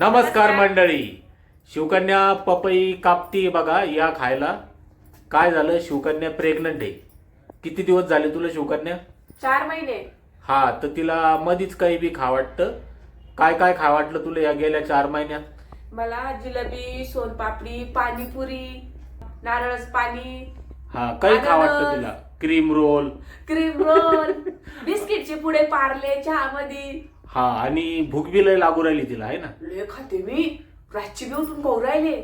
नमस्कार मंडळी. शिवकन्या पपई कापती बघा या खायला. काय झालं? शिवकन्या प्रेग्नंट आहे. किती दिवस झाले तुला शिवकन्या? चार महिने. हा तर तिला मधीच काही बी खा वाटतं. काय काय खा वाटलं तुला या गेल्या चार महिन्यात? मला जिलेबी सोनपापडी पाणीपुरी नारळच पाणी. हा काही खा वाटतं. तिला. Cream roll. Cream roll. बिस्किटचे पुढे पारले चहामध्ये हा आणि भूक बी लय लागू राहिली तिला आहे ना? लय खाते मी. रातची बी उठून खाऊ राहिले.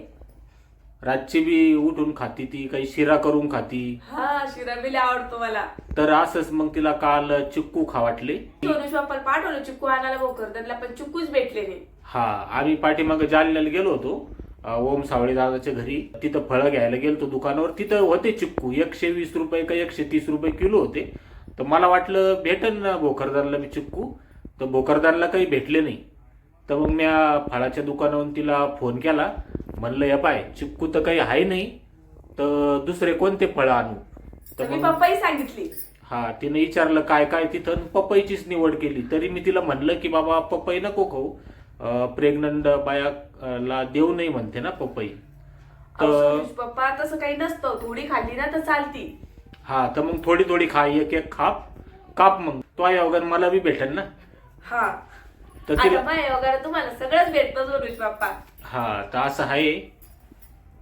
रातची बी उठून खाती ती काही शिरा करून खाती. हा शिरा बी लय आवडतो मला. तर असंच मग तिला काल चिक्कू खा वाटले. सोनू शॉपर पाठवलं चिक्कू आणायला भोकर त्यांना पण चिक्कूच भेटले नाही. हा आम्ही पाठीमागं जालन्याला गेलो होतो अ, ओम सावळे दादाच्या घरी. तिथं फळं घ्यायला गेलतो दुकानावर. तिथं होते चिक्कू एकशे वीस रुपये का एकशे तीस रुपये किलो होते. तर मला वाटलं भेटन ना भोकरदारला मी चिक्कू. तर भोकरदारला काही भेटले नाही. तर मग मी फळाच्या दुकानावरून तिला फोन केला. म्हणलं या पाय चिक्कू तर काही आहे नाही तर दुसरे कोणते फळं आणू? तर मी मग पप्पाही सांगितली. हा तिने विचारलं काय काय? तिथं पपईचीच निवड केली. तरी मी तिला म्हणलं की बाबा पपई नको खाऊ. प्रेग्नंट बायाला देऊ नाही म्हणते ना पपई. अहो, तर पप्पा तसं काही नसतं. थोडी खाल्ली ना तर चालती. हा तर मग थोडी थोडी खा एक एक खाप काप मग. तो आहे वगैरे मला बी भेटेल ना. हा. तर आता तिला माय वगैरे तुम्हाला सगळंच भेटतं पप्पा हा तर असं आहे.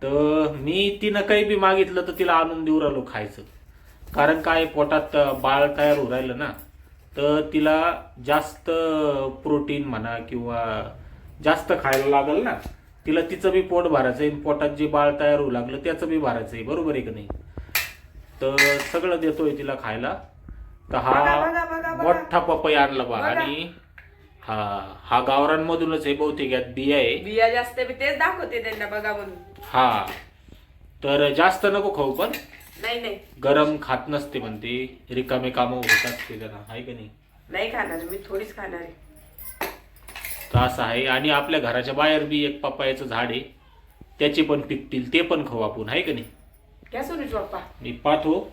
तर मी तिनं काही बी मागितलं तर तिला आणून देऊ राहिलो खायचं. कारण काय पोटात बाळ तयार होऊ राहिलं ना तर तिला जास्त प्रोटीन म्हणा किंवा जास्त खायला लागल ना तिला तिचं बी पोट भरायचं आहे पोटात जे बाळ तयार होऊ लागलं त्याचं बी भरायचं आहे बरोबर आहे का नाही? तर सगळं देतोय तिला खायला. तर हा बघा, बघा. मोठा पपई आणला बा. आणि हा हा गावरांमधूनच आहे बहुतेक यात बिया आहे. बिया जास्त मी तेच दाखवते त्यांना बघा म्हणून. हा. तर जास्त नको खाऊ पण. नाही नाही. गरम खात नसते म्हणते. रिकामे कामं होत असते त्यांना आहे का नाही? नाही खाणार मी थोडीच खाणार आहे. तर असं आहे. आणि आपल्या घराच्या बाहेर बी एक पप्पायाचं झाड आहे. त्याचे पण पिकतील ते पण खाऊ आपण. आहे का नाही? घ्या सोनूच बाप्पा मी पाहतो.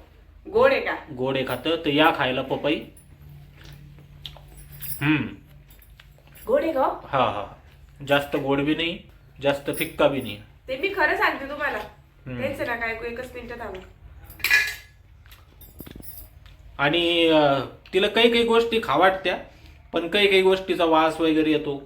गोड आहे का? गोड खातं. तर या खायला पपई. गोड आहे का हो? हा जास्त गोड बी नाही जास्त फिक्का बी नाही ते मी खरं सांगते तुम्हाला. तेच ना काय एकच मिनिट थांबा आणि अं, तिला काही काही गोष्टी खा वाटत्या पण काही काही गोष्टीचा वास वगैरे येतो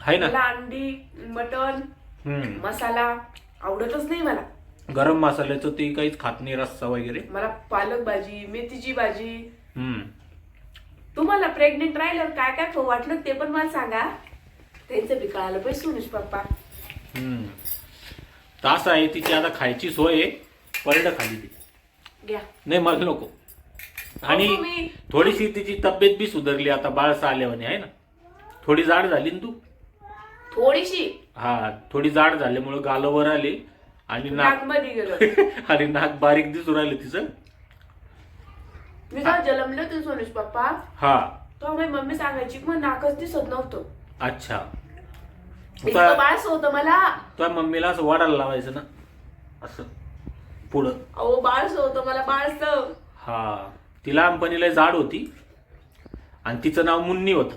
आहे ना मला अंडी मटन हम्म. मसाला आवडतच नाही मला गरम मसाल्याचं ती काहीच खात नाही रस्सा वगैरे मला पालक भाजी मेथीची भाजी हम्म. तुम्हाला प्रेग्नेंट राहिल्यावर काय काय खाऊ वाटलं ते पण मला सांगा. त्यांचं बी कळालं पाहिजे सोनूश पप्पा. हम्म. असं आहे तिची आता खायची सोय आहे. पडलं खाली ती. घ्या. नाही मला नको. आणि अहो, थोडीशी तिची तब्येत बी सुधारली आता बाळसा आल्यावानी आहे ना? थोडी जाड झाली ना तू? थोडीशी? हा थोडी जाड झाल्यामुळे गालावर आली आणि नाक नाकमध्ये गेलं. आणि नाक बारीक दिसून राहिलं तिचं. मी जेव्हा जन्मले होते सोनूश पप्पा हा. तेव्हा माझी मम्मी सांगायची मग नाकच दिसत नव्हतं. अच्छा. इतकं होतं मला. तुझ्या मम्मीला असं वाढायला लावायचं ना? असं. पुढं. अहो बाळस होतं मला बाळस हा. ती लहानपणीला जाड होती. आणि तिचं नाव मुन्नी होतं.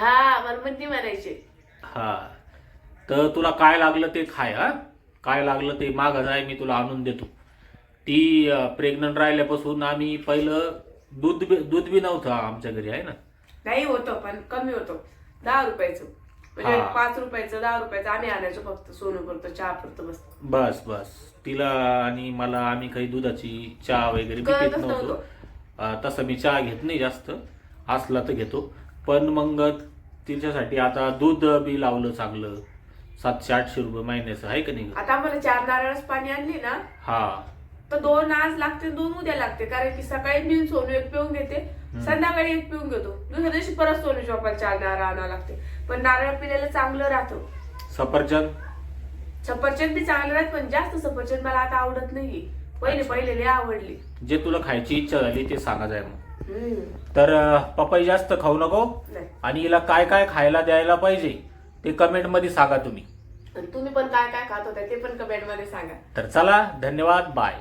हा मला म्हणती म्हणायचे. हा. तर तुला काय लागलं ते खाय हा? काय लागलं ते मागं जाय मी तुला आणून देतो. ती प्रेग्नंट राहिल्यापासून आम्ही पहिलं दूध बी दूध बी नव्हतं आमच्या घरी आहे ना? नाही होतं पण कमी होतं. दहा रुपयाचं. म्हणजे हा. पाच रुपयाचं दहा रुपयाचं आम्ही आणायचो फक्त सोनू करतो चहा करतो बस. बस बस. तिला आणि मला आम्ही काही दुधाची चहा वगैरे बी पित कळतच नव्हतो. नव्हतं. अं, तसं मी चहा घेत नाही जास्त. असला तर घेतो. पण मग तिच्यासाठी आता दूध बी लावलं चांगलं. सातशे आठशे रुपये महिन्याचं आहे का नाही? आता आम्हाला चार नारळच पाणी आणली ना हा. तर दोन आज लागते दोन उद्या लागते कारण की सकाळी मी सोनू एक पिऊन घेते संध्याकाळी एक पिऊन घेतो. दुसऱ्या दिवशी परत सोनू शॉपाला चार नारळ आणावं लागते. पण नारळ पिलेलं चांगलं राहतं. सफरचंद? सफरचंद बी चांगलं राहत पण जास्त सफरचंद मला आता आवडत नाहीये. पहिले. पहिले लय आवडली. जे तुला खायची इच्छा झाली ते सांगा जाय मग. हम्म. तर अं, पपई जास्त खाऊ नको नाही. आणि हिला काय काय खायला द्यायला पाहिजे ते कमेंटमध्ये सांगा तुम्ही. आणि तुम्ही पण काय काय खात होता ते पण कमेंटमध्ये सांगा. तर चला धन्यवाद बाय.